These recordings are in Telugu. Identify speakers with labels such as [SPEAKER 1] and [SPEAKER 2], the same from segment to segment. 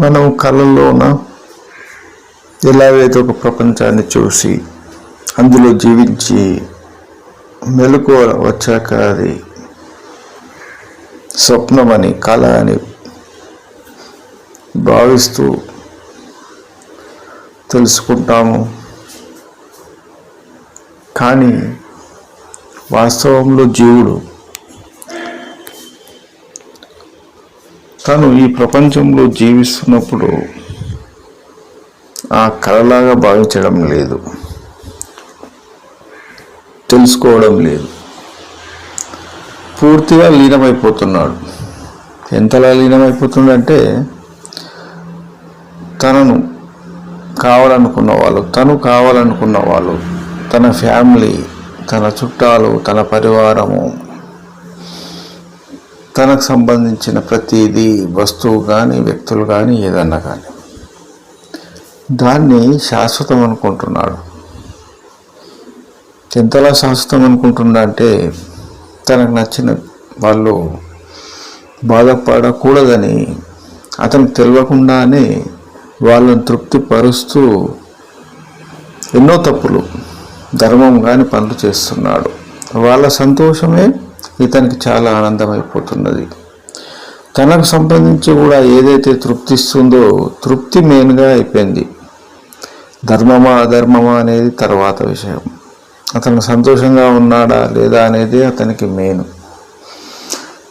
[SPEAKER 1] మనం కళల్లోన ఎలాగైతే ఒక ప్రపంచాన్ని చూసి అందులో జీవించి మెలకు వచ్చాక అది స్వప్నమని కళ అని భావిస్తూ తెలుసుకుంటాము. కానీ వాస్తవంలో జీవుడు తను ఈ ప్రపంచంలో జీవిస్తున్నప్పుడు ఆ కళలాగా భావించడం లేదు. తెలుసుకోవడం లేదు. పూర్తిగా లీనమైపోతున్నాడు. ఎంతలా లీనమైపోతుందంటే తనను కావాలనుకున్న వాళ్ళు తను కావాలనుకున్న వాళ్ళు తన ఫ్యామిలీ తన చుట్టాలు తన పరివారము తనకు సంబంధించిన ప్రతిదీ వస్తువు కానీ వ్యక్తులు కానీ ఏదన్నా కానీ దాన్ని శాశ్వతం అనుకుంటున్నాడు. ఎంతలా శాశ్వతం అనుకుంటున్నా అంటే తనకు నచ్చిన వాళ్ళు బాధపడకూడదని అతనికి తెలియకుండానే వాళ్ళని తృప్తిపరుస్తూ ఎన్నో తప్పులు ధర్మం కాని పనులు చేస్తున్నాడు. వాళ్ళ సంతోషమే ఇతనికి చాలా ఆనందమైపోతున్నది. తనకు సంబంధించి కూడా ఏదైతే తృప్తిస్తుందో తృప్తి మెయిన్గా అయిపోయింది. ధర్మమా అధర్మమా అనేది తర్వాత విషయం. అతను సంతోషంగా ఉన్నాడా లేదా అనేది అతనికి మెయిన్.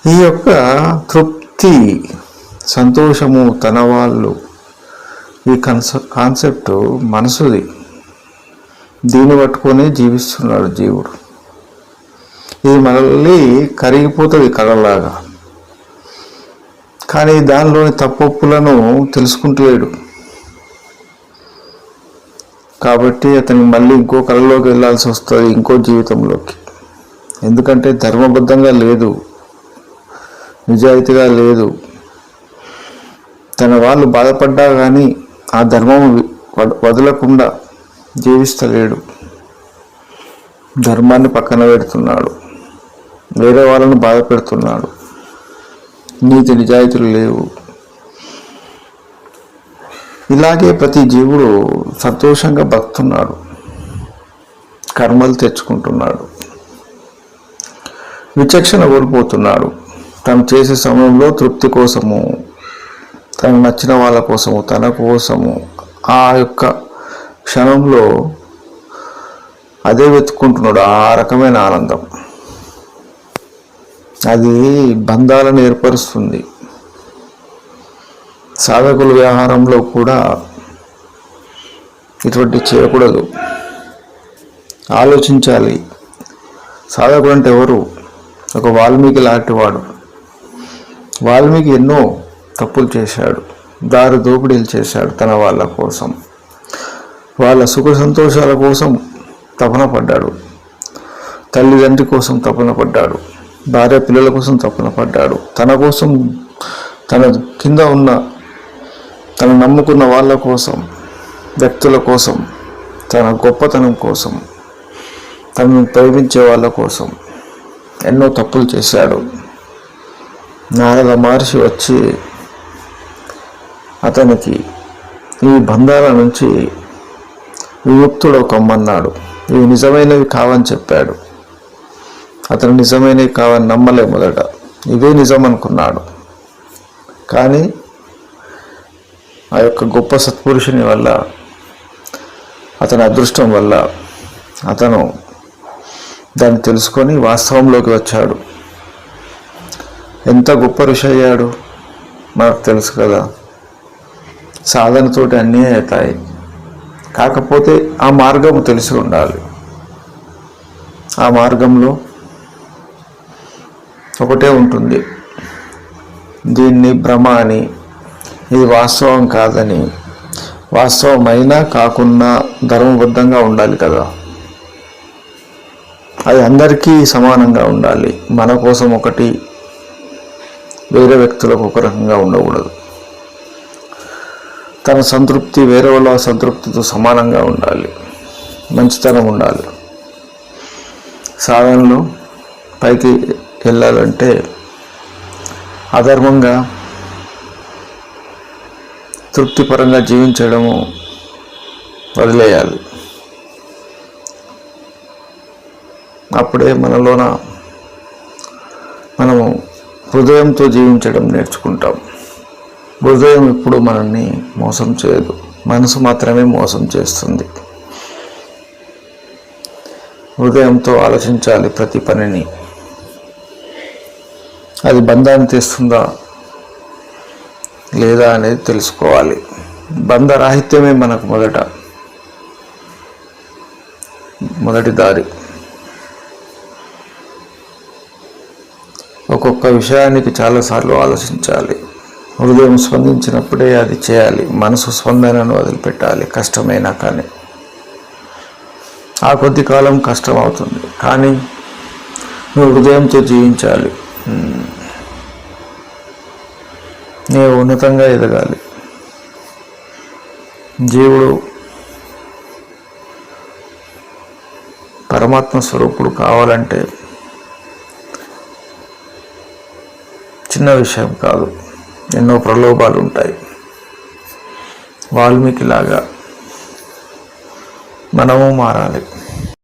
[SPEAKER 1] ఈ యొక్క తృప్తి సంతోషము తన వాళ్ళు. ఈ కన్సె కాన్సెప్ట్ మనసుది. దీన్ని పట్టుకొని జీవిస్తున్నాడు జీవుడు. ఇది మళ్ళీ కరిగిపోతుంది కళలాగా కానీ దానిలోని తప్పొప్పులను తెలుసుకుంటలేడు కాబట్టి అతనికి మళ్ళీ ఇంకో కళలోకి వెళ్ళాల్సి వస్తుంది ఇంకో జీవితంలోకి. ఎందుకంటే ధర్మబద్ధంగా లేదు నిజాయితీగా లేదు. తన వాళ్ళు బాధపడ్డా కానీ ఆ ధర్మం వ- వదలకుండా జీవిస్తలేడు. ధర్మాన్ని పక్కన పెడుతున్నాడు. వేరే వాళ్ళను బాధ పెడుతున్నాడు నీతి నిజాయితీలు లేవు. ఇలాగే ప్రతి జీవుడు సంతోషంగా బతున్నాడు కర్మలు తెచ్చుకుంటున్నాడు. విచక్షణ కోల్పోతున్నాడు. తను చేసే సమయంలో తృప్తి కోసము తనకు నచ్చిన వాళ్ళ కోసము తన కోసము ఆ యొక్క క్షణంలో అదే వెతుక్కుంటున్నాడు. ఆ రకమైన ఆనందం. అది బంధాలను ఏర్పరుస్తుంది. సాధకుల వ్యవహారంలో కూడా ఇటువంటి చేయకూడదు. ఆలోచించాలి. సాధకుడు అంటే ఎవరు? ఒక వాల్మీకి లాంటివాడు వాల్మీకి ఎన్నో తప్పులు చేశాడు. దారి దోపిడీలు చేశాడు తన వాళ్ళ కోసం. వాళ్ళ సుఖ సంతోషాల కోసం తపన పడ్డాడు. తల్లిదండ్రి కోసం తపన పడ్డాడు. భార్య పిల్లల కోసం తపన పడ్డాడు. తన కోసం తన కింద ఉన్న తను నమ్ముకున్న వాళ్ళ కోసం వ్యక్తుల కోసం తన గొప్పతనం కోసం తనను ప్రేమించే వాళ్ళ కోసం ఎన్నో తప్పులు చేశాడు. నారద మహర్షి వచ్చి అతనికి ఈ బంధాల నుంచి విముక్తుడు కమ్మన్నాడు ఇవి నిజమైనవి కావని చెప్పాడు. అతను నిజమైనవి కావని నమ్మలే మొదట. ఇవే నిజం అనుకున్నాడు కానీ ఆ యొక్క గొప్ప సత్పురుషుని వల్ల అతని అదృష్టం వల్ల అతను దాన్ని తెలుసుకొని వాస్తవంలోకి వచ్చాడు. ఎంత గొప్ప ఋషి అయ్యాడు? మనకు తెలుసు కదా. సాధనతోటి అన్నీ అవుతాయి. కాకపోతే ఆ మార్గము తెలిసి ఉండాలి. ఆ మార్గంలో ఒకటే ఉంటుంది. దీన్ని భ్రమ అని ఇది వాస్తవం కాదని. వాస్తవమైనా కాకున్నా ధర్మబద్ధంగా ఉండాలి కదా. అది అందరికీ సమానంగా ఉండాలి. మన కోసం ఒకటి వేరే వ్యక్తులకు ఒక రకంగా ఉండకూడదు. తన సంతృప్తి వేరే వాళ్ళ సంతృప్తితో సమానంగా ఉండాలి. మంచితనం ఉండాలి. సాధనలో పైకి వెళ్ళాలంటే అధర్మంగా తృప్తిపరంగా జీవించడము వదిలేయాలి. అప్పుడే మనలోన మనము హృదయంతో జీవించడం నేర్చుకుంటాం. హృదయం ఎప్పుడు మనల్ని మోసం చేయదు. మనసు మాత్రమే మోసం చేస్తుంది. హృదయంతో ఆలోచించాలి ప్రతి పనిని. అది బంధాన్ని తెస్తుందా లేదా అనేది తెలుసుకోవాలి. బంధరాహిత్యమే మనకు మొదట. మొదటి దారి. ఒక్కొక్క విషయానికి చాలాసార్లు ఆలోచించాలి. హృదయం స్పందించినప్పుడే అది చేయాలి. మనసు స్పందనను వదిలిపెట్టాలి. కష్టమైనా కానీ. ఆ కొద్ది కాలం కష్టం అవుతుంది కానీ నువ్వు హృదయంతో జీవించాలి. నీవు ఉన్నతంగా ఎదగాలి. జీవుడు పరమాత్మ స్వరూపుడు కావాలంటే చిన్న విషయం కాదు. ఎన్నో ప్రలోభాలు ఉంటాయి. వాల్మీకి లాగా మనము మారాలి.